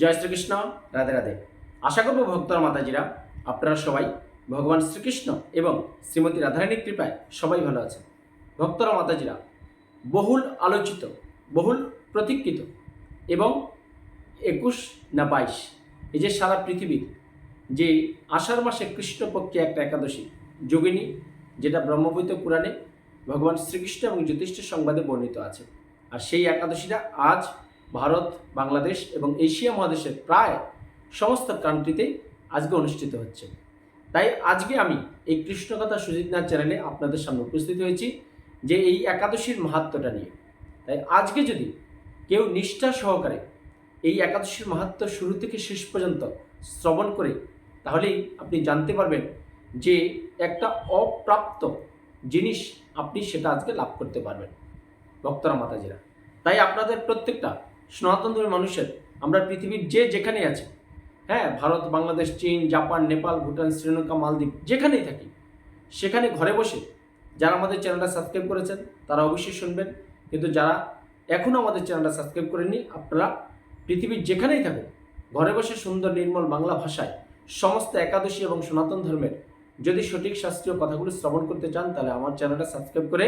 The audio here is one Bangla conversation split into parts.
জয় শ্রীকৃষ্ণ, রাধে রাধে। আশা করব ভক্তরা, মাতাজিরা, আপনারা সবাই ভগবান শ্রীকৃষ্ণ এবং শ্রীমতী রাধারানীর কৃপায় সবাই ভালো আছেন। ভক্তরা, মাতাজিরা, বহুল আলোচিত, বহুল প্রতীক্ষিত এবং একুশ না বাইশ, এই যে সারা পৃথিবীর যে আষাঢ় মাসে কৃষ্ণপক্ষে একটা একাদশী, যোগিনী, যেটা ব্রহ্মবৈত পুরাণে ভগবান শ্রীকৃষ্ণ এবং জ্যোতিষ্ঠের সংবাদে বর্ণিত আছে। আর সেই একাদশীটা আজ ভারত, বাংলাদেশ এবং এশিয়া মহাদেশের প্রায় সমস্ত কান্ট্রিতেই আজকে অনুষ্ঠিত হচ্ছে। তাই আজকে আমি এই কৃষ্ণকথা সুজিতনাথ চ্যানেলে আপনাদের সামনে উপস্থিত হয়েছি যে এই একাদশীর মাহাত্ম্যটা নিয়ে। তাই আজকে যদি কেউ নিষ্ঠা সহকারে এই একাদশীর মাহাত্ম্য শুরু থেকে শেষ পর্যন্ত শ্রবণ করে, তাহলেই আপনি জানতে পারবেন যে একটা অপ্রাপ্ত জিনিস আপনি সেটা আজকে লাভ করতে পারবেন। ভক্তরা, মাতাজিরা, তাই আপনাদের প্রত্যেকটা সনাতন ধর্মের মানুষের। আমরা পৃথিবীর যে যেখানে আছি হ্যাঁ ভারত, বাংলাদেশ, চীন, জাপান, নেপাল, ভুটান, শ্রীলঙ্কা, মালদ্বীপ, যেখানেই থাকি, সেখানে ঘরে বসে যারা আমাদের চ্যানেলটা সাবস্ক্রাইব করেছেন, তারা অবশ্যই শুনবেন। কিন্তু যারা এখনও আমাদের চ্যানেলটা সাবস্ক্রাইব করেননি, আপনারা পৃথিবীর যেখানেই থাকুন, ঘরে বসে সুন্দর নির্মল বাংলা ভাষায় সমস্ত একাদশী এবং সনাতন ধর্মের যদি সঠিক শাস্ত্রীয় কথাগুলো শ্রবণ করতে চান, তাহলে আমার চ্যানেলটা সাবস্ক্রাইব করে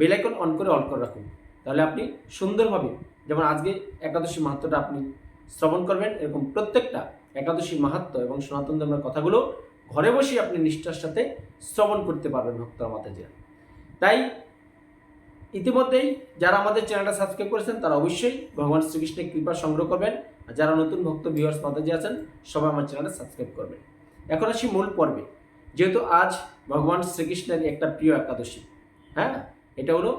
বেলাইকন অন করে অল করে রাখুন। তাহলে আপনি সুন্দরভাবে যেমন আজকে একাদশী মাহাত্মটা আপনি শ্রবণ করবেন, এরকম প্রত্যেকটা একাদশী মাহাত্ম এবং সনাতন ধর্মের কথাগুলো ঘরে বসেই আপনি নিষ্ঠার সাথে শ্রবণ করতে পারবেন ভক্তরা মাতাজিরা। তাই ইতিমধ্যেই যারা আমাদের চ্যানেলটা সাবস্ক্রাইব করেছেন, তারা অবশ্যই ভগবান শ্রীকৃষ্ণের কৃপা সংগ্রহ করবেন। আর যারা নতুন ভক্ত ভিউয়ার্স মাতাজি আছেন, সবাই আমার চ্যানেলটা সাবস্ক্রাইব করবেন। এখন আসি মূল পর্বে। যেহেতু আজ ভগবান শ্রীকৃষ্ণের একটা প্রিয় একাদশী হ্যাঁ? এটা হলো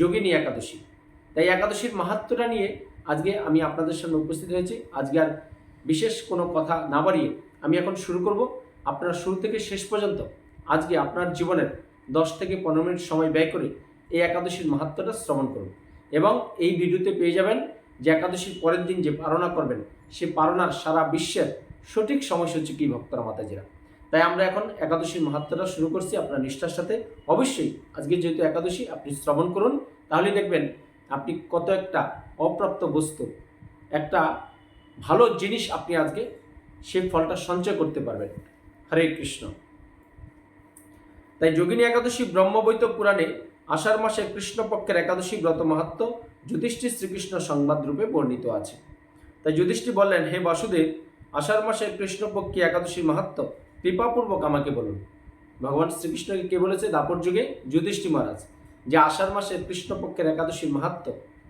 যোগিনী একাদশী। তাই একাদশীর মাহাত্ম্যটা নিয়ে আজকে আমি আপনাদের সামনে উপস্থিত হয়েছি। আজকে আর বিশেষ কোনো কথা না বাড়িয়ে আমি এখন শুরু করব। আপনারা শুরু থেকে শেষ পর্যন্ত আজকে আপনার জীবনের দশ থেকে পনেরো মিনিট সময় ব্যয় করে এই একাদশীর মাহাত্ম্যটা শ্রবণ করুন। এবং এই ভিডিওতে পেয়ে যাবেন যে একাদশীর পরের দিন যে পারণা করবেন, সে পারণার সারা বিশ্বের সঠিক সময়সূচি কী ভক্তরা মাতাজিরা। তাই আমরা এখন একাদশীর মাহাত্ম্যটা শুরু করছি আপনার নিষ্ঠার সাথে। অবশ্যই আজকে যেহেতু একাদশী, আপনি শ্রবণ করুন। তাহলে দেখবেন আপনি কত একটা অপ্রাপ্ত বস্তু, একটা ভালো জিনিস আপনি আজকে সেই ফলটা সঞ্চয় করতে পারবেন। হরে কৃষ্ণ। তাই যোগিনী একাদশী ব্রহ্মবৈত পুরাণে আষাঢ় মাসে কৃষ্ণপক্ষের একাদশী ব্রত মাহাত্ম যুধিষ্ঠির শ্রীকৃষ্ণ সংবাদ রূপে বর্ণিত আছে। তাই যুধিষ্ঠি বললেন, হে বাসুদেব, আষাঢ় মাসে কৃষ্ণপক্ষী একাদশীর মাহাত্ম কৃপাপূর্বক আমাকে বলুন। ভগবান শ্রীকৃষ্ণকে কে বলেছে? দাপর যুগে যুধিষ্ঠি মহারাজ। যে আষাঢ় মাসে কৃষ্ণপক্ষের একাদশীর মাহাত্ম,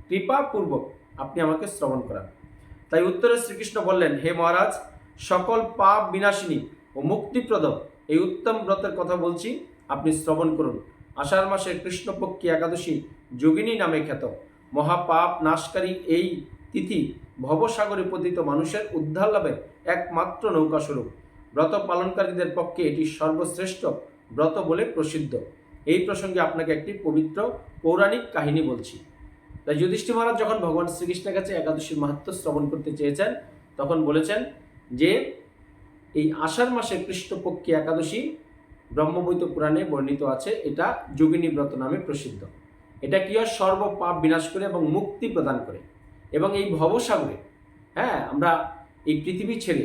কৃপাপূর্বক আপনি আমাকে শ্রবণ করান। তাই উত্তরে শ্রীকৃষ্ণ বললেন, হে মহারাজ, সকল পাপ বিনাশিনী ও মুক্তিপ্রদ এই উত্তম ব্রতের কথা বলছি, আপনি শ্রবণ করুন। আষাঢ় মাসের কৃষ্ণপক্ষী একাদশী যোগিনী নামে খ্যাত। মহাপাপ নাশকারী এই তিথি ভবসাগরে পতিত মানুষের উদ্ধার লাভের একমাত্র নৌকা স্বরূপ। ব্রত পালনকারীদের পক্ষে এটি সর্বশ্রেষ্ঠ ব্রত বলে প্রসিদ্ধ। এই প্রসঙ্গে আপনাকে একটি পবিত্র পৌরাণিক কাহিনী বলছি। তাই যুধিষ্ঠির মহারাজ যখন ভগবান শ্রীকৃষ্ণের কাছে একাদশীর মাহাত্ম শ্রবণ করতে চেয়েছেন, তখন বলেছেন যে, এই আষাঢ় মাসে কৃষ্ণপক্ষী একাদশী ব্রহ্মবৈত পুরাণে বর্ণিত আছে, এটা যোগিনী ব্রত নামে প্রসিদ্ধ। এটা কি হয়? সর্ব পাপ বিনাশ করে এবং মুক্তি প্রদান করে। এবং এই ভবসাগরে হ্যাঁ আমরা এই পৃথিবী ছেড়ে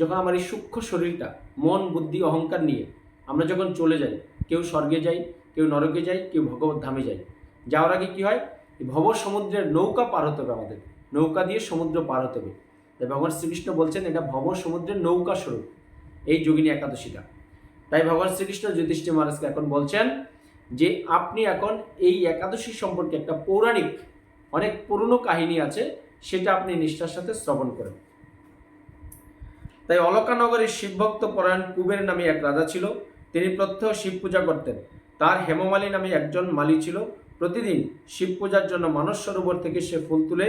যখন আমার এই সূক্ষ্ম শরীরটা, মন, বুদ্ধি, অহংকার নিয়ে আমরা যখন চলে যাই, কেউ স্বর্গে যাই কেউ নরকে যাই কেউ ভগবত ধামে যাই যাওয়ার আগে কী হয়? ভব সমুদ্রের নৌকা পার হতে হবে আমাদের। নৌকা দিয়ে সমুদ্র পার হতে হবে। তাই ভগবান শ্রীকৃষ্ণ বলছেন, এটা ভব সমুদ্রের নৌকা স্বরূপ। এই যোগিনী একাদশীটা। তাই ভগবান শ্রীকৃষ্ণ যুধিষ্ঠির মহারাজকে এখন বলছেন যে, আপনি এখন এই একাদশী সম্পর্কে একটা পৌরাণিক, অনেক পুরনো কাহিনী আছে, সেটা আপনি নিষ্ঠার সাথে শ্রবণ করেন। তাই অলকানগরের শিবভক্ত পরায়ণ কুবের নামে এক রাজা ছিল। তিনি প্রত্যহ শিব পূজা করতেন। তার হেমমালী নামে একজন মালি ছিল। প্রতিদিন শিব পূজার জন্য মানস সরোবর থেকে সে ফুল তুলে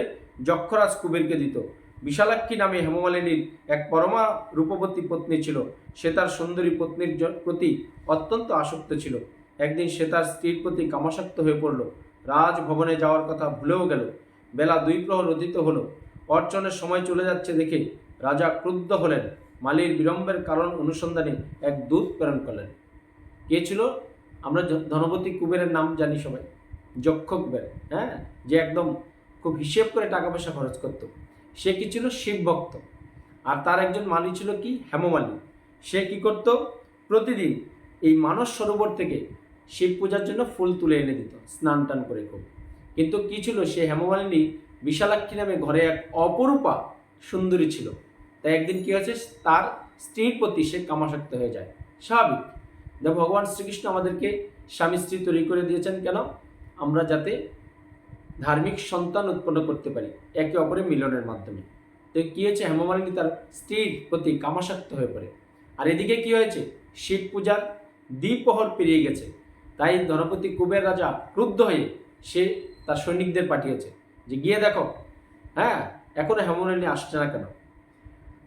যক্ষরাজ কুবেরকে দিত। বিশালাক্ষী নামে হেমমালিনীর এক পরমা রূপবতী পত্নী ছিল। সে তার সুন্দরী পত্নীর প্রতি অত্যন্ত আসক্ত ছিল। একদিন সে তার স্ত্রীর প্রতি কামাসক্ত হয়ে পড়ল। রাজভবনে যাওয়ার কথা ভুলেও গেল। বেলা দুই প্রহর অতীত হলো। অর্চনের সময় চলে যাচ্ছে দেখে রাজা ক্রুদ্ধ হলেন। মালির বিলম্বের কারণ অনুসন্ধানে এক দূত প্রেরণ করলেন। কে ছিল? আমরা ধনপতি কুবেরের নাম জানি সবাই, যক্ষ কুবের হ্যাঁ? যে একদম খুব হিসেব করে টাকা পয়সা খরচ করত। সে কি ছিল? শিব ভক্ত। আর তার একজন মালি ছিল কি? হেমমালি। সে কি করত? প্রতিদিন এই মানস সরোবর থেকে শিব পূজার জন্য ফুল তুলে এনে দিত, স্নান টান করে খুব। কিন্তু কি ছিল? সে হেমমালিনী বিশালাক্ষী নামে ঘরে এক অপরূপা সুন্দরী ছিল। তাই একদিন কি হয়েছে? তার স্ত্রীর প্রতি সে কামাসক্ত হয়ে যায়। স্বাভাবিক। যা ভগবান শ্রীকৃষ্ণ আমাদেরকে স্বামী স্ত্রী তৈরি করে দিয়েছেন কেন? আমরা যাতে ধার্মিক সন্তান উৎপন্ন করতে পারি একে অপরের মিলনের মাধ্যমে। তো কী হয়েছে? হেমমালিনী তার স্ত্রীর প্রতি কামাসক্ত হয়ে পড়ে। আর এদিকে কি হয়েছে? শিব পূজার দ্বিপ্রহর পেরিয়ে গেছে। তাই ধনপতি কুবের রাজা ক্রুদ্ধ হয়ে সে তার সৈনিকদের পাঠিয়েছে যে গিয়ে দেখো হ্যাঁ এখনও হেমমালিনী আসছে না কেন?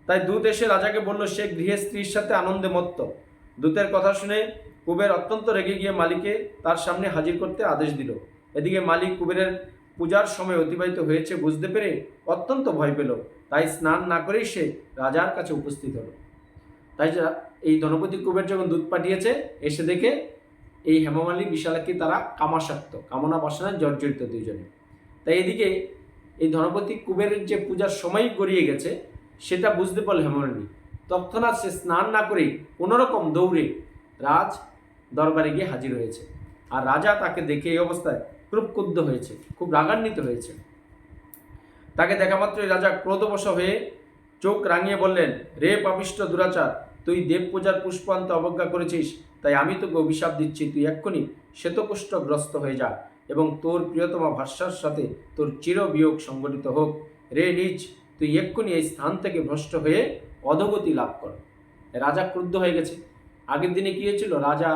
তাই দূত এসে রাজাকে বলল, সে গৃহে স্ত্রীর সাথে আনন্দে মত্ত। দূতের কথা শুনে কুবের অত্যন্ত রেগে গিয়ে মালিকে তার সামনে হাজির করতে আদেশ দিল। এদিকে মালিক কুবেরের পূজার সময় অতিবাহিত হয়েছে বুঝতে পেরে অত্যন্ত ভয় পেল। তাই স্নান না করেই সে রাজার কাছে উপস্থিত হলো। তাই এই ধনপতি কুবের যখন দুধ পাঠিয়েছে, এসে দেখে এই হেমমালী বিশালাকে তারা কামাসক্ত, কামনা বাসনায় জর্জরিত দুইজনে তাই এদিকে এই ধনপতি কুবেরের যে পূজার সময় গড়িয়ে গেছে, সেটা বুঝতে পারল হেমমালিনী। তৎক্ষণাৎ সে স্নান না করেই কোনোরকম দৌড়ে রাজ দরবারে গিয়ে হাজির হয়েছে। আর রাজা তাকে দেখে এই অবস্থায় খুব ক্ষুব্ধ হয়েছে, খুব রাগান্বিত হয়েছে। তাকে দেখা মাত্রই রাজা ক্রোধবশ হয়ে চোখ রাঙিয়ে বললেন, রে পাপিষ্ট দুরাচার, তুই দেব পূজার পুষ্পান্ত অবজ্ঞা করেছিস, তাই আমি তোকে অভিশাপ দিচ্ছি, তুই এক্ষুনি শ্বেতকুষ্ঠগ্রস্ত হয়ে যা এবং তোর প্রিয়তমা ভাষ্যার সাথে তোর চিরবিয়োগ সংগঠিত হোক। রে নিজ, তুই এক্ষুনি এই স্থান থেকে ভ্রষ্ট হয়ে অধগতি লাভ কর। রাজা ক্রুদ্ধ হয়ে গেছে। আগের দিনে কী হয়েছিল? রাজা,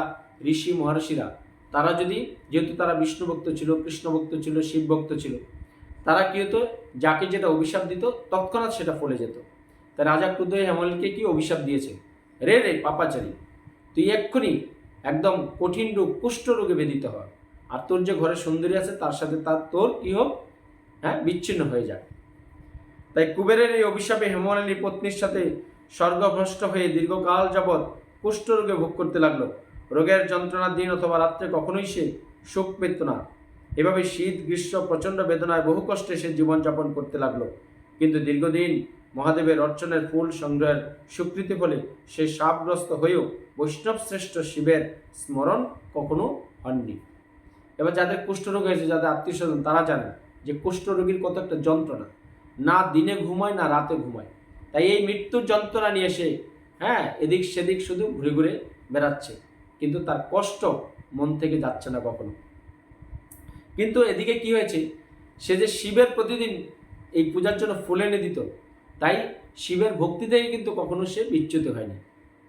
ঋষি, মহর্ষিরা, তারা যদি, যেহেতু তারা বিষ্ণুভক্ত ছিল কৃষ্ণভক্ত ছিল, শিব ভক্ত ছিল, তারা কী হতো? যাকে যেটা অভিশাপ দিত, তৎক্ষণাৎ সেটা ফলে যেত। তাই রাজা ক্রুদ্ধ হয়ে হেমলকে কি অভিশাপ দিয়েছে? রে রে, পাপাচারী, তুই এক্ষুনি একদম কঠিন রোগ, কুষ্ঠ রোগে বেদিত হয় আর তোর যে ঘরে সুন্দরী আছে, তার সাথে তার তোর কি হোক হ্যাঁ বিচ্ছিন্ন হয়ে যায় তাই কুবেরের এই অভিশাপে হেমমালিনী পত্নীর সাথে স্বর্গভ্রষ্ট হয়ে দীর্ঘকাল যাবৎ কুষ্ঠরোগে ভোগ করতে লাগল। রোগের যন্ত্রণার দিন অথবা রাত্রে কখনোই সে সুখ পেত না। এভাবে শীত, গ্রীষ্ম, প্রচণ্ড বেদনায় বহু কষ্টে সে জীবনযাপন করতে লাগল। কিন্তু দীর্ঘদিন মহাদেবের অর্চনের ফুল সংগ্রহের স্বীকৃতি ফলে সে সাপগ্রস্ত হয়েও বৈষ্ণব শ্রেষ্ঠ শিবের স্মরণ কখনো হননি। এবার যাদের কুষ্ঠরোগ হয়েছে, যাদের আত্মীয় স্বজন তারা জানে যে কুষ্ঠরোগীর কত একটা যন্ত্রণা। না দিনে ঘুমায়, না রাতে ঘুমায়। তাই এই মৃত্যুর যন্ত্রণা নিয়ে সে হ্যাঁ এদিক সেদিক শুধু ঘুরে ঘুরে বেড়াচ্ছে। কিন্তু তার কষ্ট মন থেকে যাচ্ছে না কখনো। কিন্তু এদিকে কি হয়েছে? সে যে শিবের প্রতিদিন এই পূজার জন্য ফুল এনে দিত, তাই শিবের ভক্তিতেই কিন্তু কখনো সে বিচ্যুত হয়নি।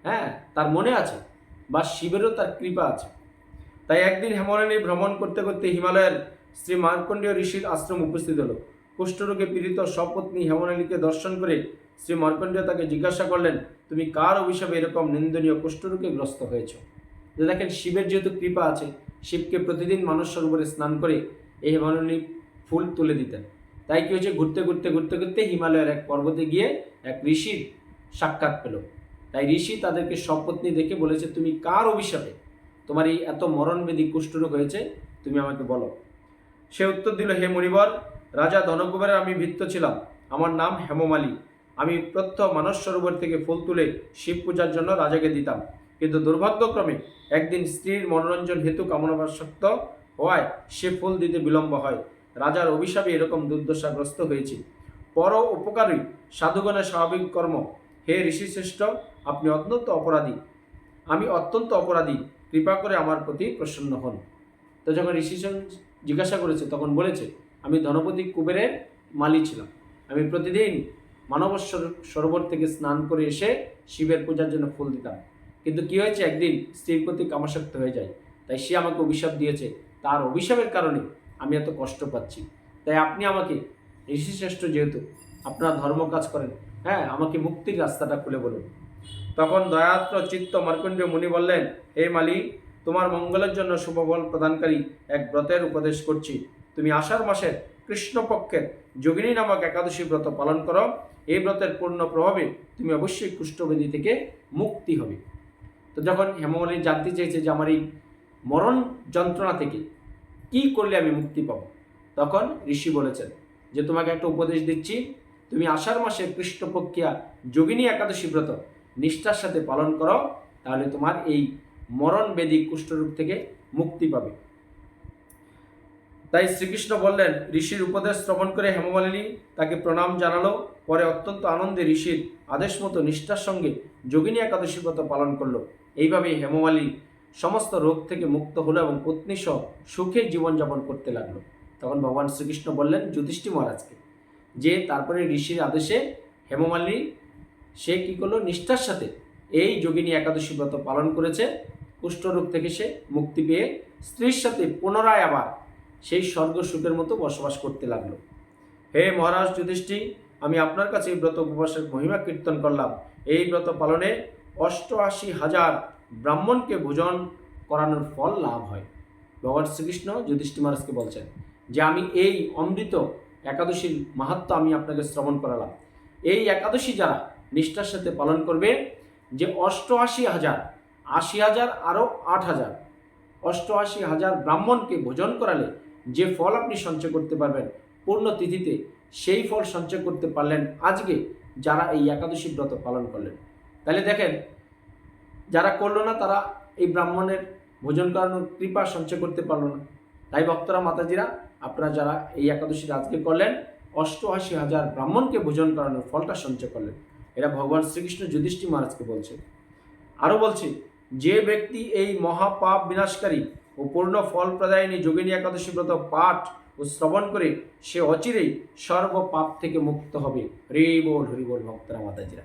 হ্যাঁ তার মনে আছে বা শিবেরও তার কৃপা আছে। তাই একদিন হেমরানী ভ্রমণ করতে করতে হিমালয়ের শ্রী মার্কণ্ডীয় ঋষির আশ্রম উপস্থিত হলো। কুষ্ঠরোগে পীড়িত সপত্নী হেমনালীকে দর্শন করে শ্রী মার্কণ্ডীয় তাকে জিজ্ঞাসা করলেন, তুমি কার অভিশাপে এরকম নিন্দনীয় কুষ্ঠরোগে গ্রস্ত হয়েছ? যে দেখেন, শিবের যেহেতু কৃপা আছে, শিবকে প্রতিদিন মানুষ সরোবরে স্নান করে এই হেমনালী ফুল তুলে দিতেন। তাই কি হয়েছে? ঘুরতে ঘুরতে ঘুরতে ঘুরতে হিমালয়ের এক পর্বতে গিয়ে এক ঋষির সাক্ষাৎ পেল। তাই ঋষি তাদেরকে সপত্নী দেখে বলেছে, তুমি কার অভিশাপে? তোমার এই এত মরণবেদী কুষ্ঠরোগ হয়েছে, তুমি আমাকে বলো। সে উত্তর দিল, হে মণিবর রাজা ধনকুবেরের আমি ভিত্ত ছিলাম। আমার নাম হেমমালী। আমি প্রত্যহ মানস সরোবর থেকে ফুল তুলে শিব পূজার জন্য রাজাকে দিতাম। কিন্তু দুর্ভাগ্যক্রমে একদিন স্ত্রীর মনোরঞ্জন হেতু কামনাবাসক্ত হওয়ায় সে ফুল দিতে বিলম্ব হয়। রাজার অভিশাপে এরকম দুর্দশাগ্রস্ত হয়েছে। পর উপকারী সাধুগণের স্বাভাবিক কর্ম। হে ঋষিশ্রেষ্ঠ, আপনি অত্যন্ত অপরাধী। আমি অত্যন্ত অপরাধী। কৃপা করে আমার প্রতি প্রসন্ন হন। তো যখন ঋষিসন জিজ্ঞাসা করেছে, তখন বলেছে আমি ধনপতি কুবেরের মালি ছিলাম। আমি প্রতিদিন মানব সর- সরোবর থেকে স্নান করে এসে শিবের পূজার জন্য ফুল দিতাম। কিন্তু কি হয়েছে? একদিন স্ত্রীর প্রতি কামাসক্ত হয়ে যায়। তাই সে আমাকে অভিশাপ দিয়েছে। তার অভিশাপের কারণে আমি এত কষ্ট পাচ্ছি। তাই আপনি আমাকে, ঋষিশ্রেষ্ঠ যেহেতু, আপনারা ধর্ম কাজ করেন হ্যাঁ আমাকে মুক্তির রাস্তাটা খুলে বলুন। তখন দয়াত্র চিত্ত মার্কণ্ডীয় মুনি বললেন, হে মালি, তোমার মঙ্গলের জন্য শুভফল প্রদানকারী এক ব্রতের উপদেশ করছি। তুমি আষাঢ় মাসের কৃষ্ণপক্ষের যোগিনী নামক একাদশী ব্রত পালন করো। এই ব্রতের পূর্ণ প্রভাবে তুমি অবশ্যই কুষ্ঠবেদী থেকে মুক্তি হবে। তো যখন হেমমালিনী জানতে চেয়েছে যে আমার এই মরণ যন্ত্রণা থেকে কি করলে আমি মুক্তি পাবো, তখন ঋষি বলেছেন যে, তোমাকে একটা উপদেশ দিচ্ছি। তুমি আষাঢ় মাসে কৃষ্ণপক্ষিয়া যোগিনী একাদশী ব্রত নিষ্ঠার সাথে পালন করো। তাহলে তোমার এই মরণ বেদি কুষ্ঠরূপ থেকে মুক্তি পাবে। তাই শ্রীকৃষ্ণ বললেন, ঋষির উপদেশ শ্রবণ করে হেমমালিনী তাকে প্রণাম জানালো। পরে অত্যন্ত আনন্দে ঋষির আদেশ মতো নিষ্ঠার সঙ্গে যোগিনী একাদশী ব্রত পালন করল। এইভাবেই হেমমালিনী সমস্ত রোগ থেকে মুক্ত হলো এবং পত্নী সহ সুখে জীবনযাপন করতে লাগল। তখন ভগবান শ্রীকৃষ্ণ বললেন যুধিষ্ঠি মহারাজকে, যে তারপরে ঋষির আদেশে হেমমালিনী, সে কী করল? নিষ্ঠার সাথে এই যোগিনী একাদশী ব্রত পালন করেছে। কুষ্ঠরোগ থেকে সে মুক্তি পেয়ে স্ত্রীর সাথে পুনরায় আবার সেই স্বর্গ সুখের মতো বসবাস করতে লাগল। হে মহারাজ যুধিষ্ঠি আমি আপনার কাছে এই ব্রত উপবাসের মহিমা কীর্তন করলাম। এই ব্রত পালনে অষ্টআশি হাজার ব্রাহ্মণকে ভোজন করানোর ফল লাভ হয়। ভগবান শ্রীকৃষ্ণ যুধিষ্ঠি মহারাজকে বলছেন যে, আমি এই অমৃত একাদশীর মাহাত্ম আমি আপনাকে শ্রবণ করালাম। এই একাদশী যারা নিষ্ঠার সাথে পালন করবে, যে অষ্টআশি হাজার, আশি হাজার আরও আট হাজার, অষ্টআশি হাজার ব্রাহ্মণকে ভোজন করালে যে ফল আপনি সঞ্চয় করতে পারবেন পূর্ণ তিথিতে, সেই ফল সঞ্চয় করতে পারলেন আজকে যারা এই একাদশী ব্রত পালন করলেন। তাহলে দেখেন, যারা করল না তারা এই ব্রাহ্মণের ভোজন করানোর কৃপা সঞ্চয় করতে পারল না। তাই ভক্তরা, মাতাজিরা, আপনারা যারা এই একাদশী আজকে করলেন, অষ্টআশি হাজার ব্রাহ্মণকে ভোজন করানোর ফলটা সঞ্চয় করলেন। এটা ভগবান শ্রীকৃষ্ণ যুধিষ্ঠি মহারাজকে বলছে। আরও বলছে, যে ব্যক্তি এই মহাপাপ বিনাশকারী ও পূর্ণ ফল প্রদায়নী যোগিনী একাদশী ব্রত পাঠ ও শ্রবণ করে সে অচিরেই সর্ব পাপ থেকে মুক্ত হবে। হরি বল হরি বল ভক্তরা, মাতাজিরা।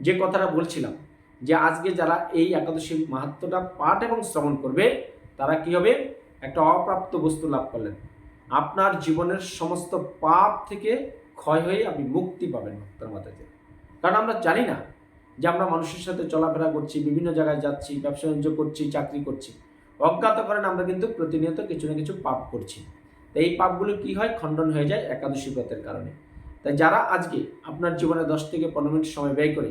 যে কথাটা বলছিলাম, যে আজকে যারা এই একাদশী মাহাত্মটা পাঠ এবং শ্রবণ করবে, তারা কি হবে? একটা অপ্রাপ্ত বস্তু লাভ করলেন। আপনার জীবনের সমস্ত পাপ থেকে ক্ষয় হয়ে আপনি মুক্তি পাবেন, ভক্তরা, মাতাজিরা। কারণ আমরা জানি না যে আমরা মানুষের সাথে চলাফেরা করছি, বিভিন্ন জায়গায় যাচ্ছি ব্যবসা বাণিজ্য করছি, চাকরি করছি। অজ্ঞাত করেন আমরা কিন্তু প্রতিনিয়ত কিছু না কিছু পাপ করছি। এই পাপগুলো কি হয়? খণ্ডন হয়ে যায় একাদশী ব্রতের কারণে। তাই যারা আজকে আপনার জীবনে দশ থেকে পনেরো মিনিট সময় ব্যয় করে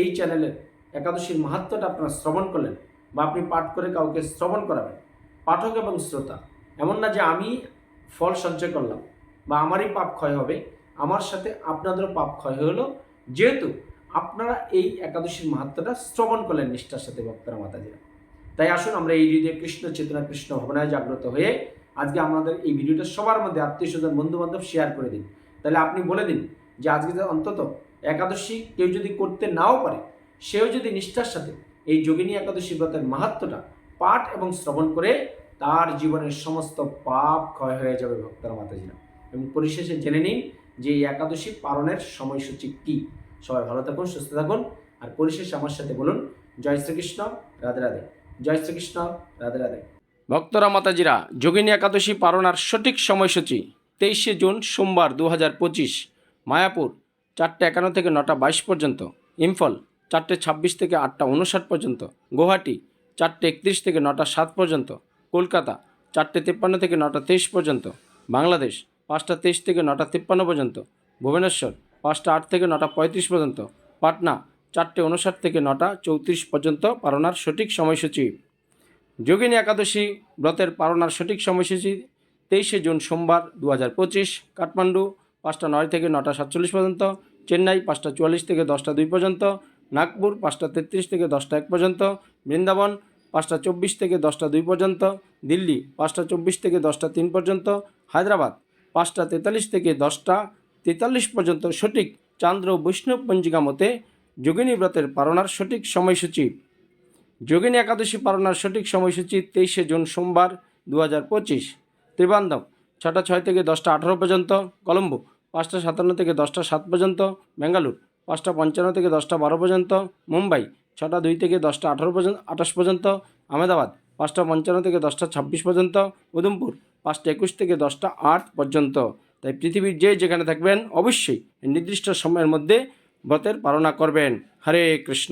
এই চ্যানেলের একাদশীর মাহাত্মটা আপনারা শ্রবণ করলেন বা আপনি পাঠ করে কাউকে শ্রবণ করাবেন, পাঠক এবং শ্রোতা, এমন না যে আমি ফল সঞ্চয় করলাম বা আমারই পাপ ক্ষয় হবে, আমার সাথে আপনাদেরও পাপ ক্ষয় হলো, যেহেতু আপনারা এই একাদশীর মাহাত্মটা শ্রবণ করলেন নিষ্ঠার সাথে ভক্তরা মাতাজিরা। তাই আসুন আমরা এই হৃদয়ে কৃষ্ণ চেতনা, কৃষ্ণ ভাবনায় জাগ্রত হয়ে আজকে আমাদের এই ভিডিওটা সবার মধ্যে আত্মীয় স্বজন বন্ধু বান্ধব শেয়ার করে দিন। তাহলে আপনি বলে দিন যে আজকে অন্তত একাদশী কেউ যদি করতে নাও পারে, সেও যদি নিষ্ঠার সাথে এই যোগিনী একাদশী ব্রতের মাহাত্মটা পাঠ এবং শ্রবণ করে তার জীবনের সমস্ত পাপ ক্ষয় হয়ে যাবে ভক্তরা মাতাজিরা। এবং পরিশেষে জেনে নিন যে এই একাদশী পালনের সময়সূচি কী। সবাই ভালো থাকুন, সুস্থ থাকুন। আর পরিশেষে আমার সাথে বলুন, জয় শ্রীকৃষ্ণ, রাধে রাধে। জয় শ্রীকৃষ্ণ, রাধে রাধে। ভক্তরা মাতাজিরা, যোগিনী একাদশী পালনার সঠিক সময়সূচি, তেইশে জুন সোমবার দু হাজার পঁচিশ, মায়াপুর চারটে একান্ন থেকে নটা বাইশ পর্যন্ত, ইম্ফল চারটে ছাব্বিশ থেকে আটটা উনষাট পর্যন্ত, গুয়াহাটি চারটে একত্রিশ থেকে নটা সাত পর্যন্ত, কলকাতা চারটে তিপ্পান্ন থেকে নটা তেইশ পর্যন্ত, বাংলাদেশ পাঁচটা তেইশ থেকে নটা তিপ্পান্ন পর্যন্ত, ভুবনেশ্বর পাঁচটা আট থেকে নটা পঁয়ত্রিশ পর্যন্ত, পাটনা চারটে উনষাট থেকে নটা চৌত্রিশ পর্যন্ত পালনার সঠিক সময়সূচি। যোগিনী একাদশী ব্রতের পালনার সঠিক সময়সূচি তেইশে জুন সোমবার দু হাজার পঁচিশ, কাঠমান্ডু পাঁচটা নয় থেকে নটা সাতচল্লিশ পর্যন্ত, চেন্নাই পাঁচটা চুয়াল্লিশ থেকে দশটা দুই পর্যন্ত, নাগপুর পাঁচটা তেত্রিশ থেকে দশটা এক পর্যন্ত, বৃন্দাবন পাঁচটা চব্বিশ থেকে দশটা দুই পর্যন্ত, দিল্লি পাঁচটা চব্বিশ থেকে দশটা তিন পর্যন্ত, হায়দ্রাবাদ পাঁচটা তেতাল্লিশ থেকে দশটা তেতাল্লিশ পর্যন্ত সঠিক চান্দ্র বৈষ্ণব পঞ্জিকা মতে যোগিনী ব্রতের পালনার সঠিক সময়সূচি। যোগিনী একাদশী পালনার সঠিক সময়সূচি তেইশে জুন সোমবার দু হাজার পঁচিশ। ত্রিবান্ধব, ছটা ছয় থেকে দশটা আঠারো পর্যন্ত। কলম্বো, পাঁচটা সাতান্ন থেকে দশটা সাত পর্যন্ত। বেঙ্গালুর, পাঁচটা পঞ্চান্ন থেকে দশটা বারো পর্যন্ত। মুম্বাই, ছটা দুই থেকে দশটা আঠারো পর্যন্ত, আঠাশ পর্যন্ত। আহমেদাবাদ, পাঁচটা পঞ্চান্ন থেকে দশটা ছাব্বিশ পর্যন্ত। উধমপুর, পাঁচটা একুশ থেকে দশটা আট পর্যন্ত। তাই পৃথিবীর যে যেখানে থাকবেন, অবশ্যই নির্দিষ্ট সময়ের মধ্যে ব্রতের পালনা করবেন। হরে কৃষ্ণ।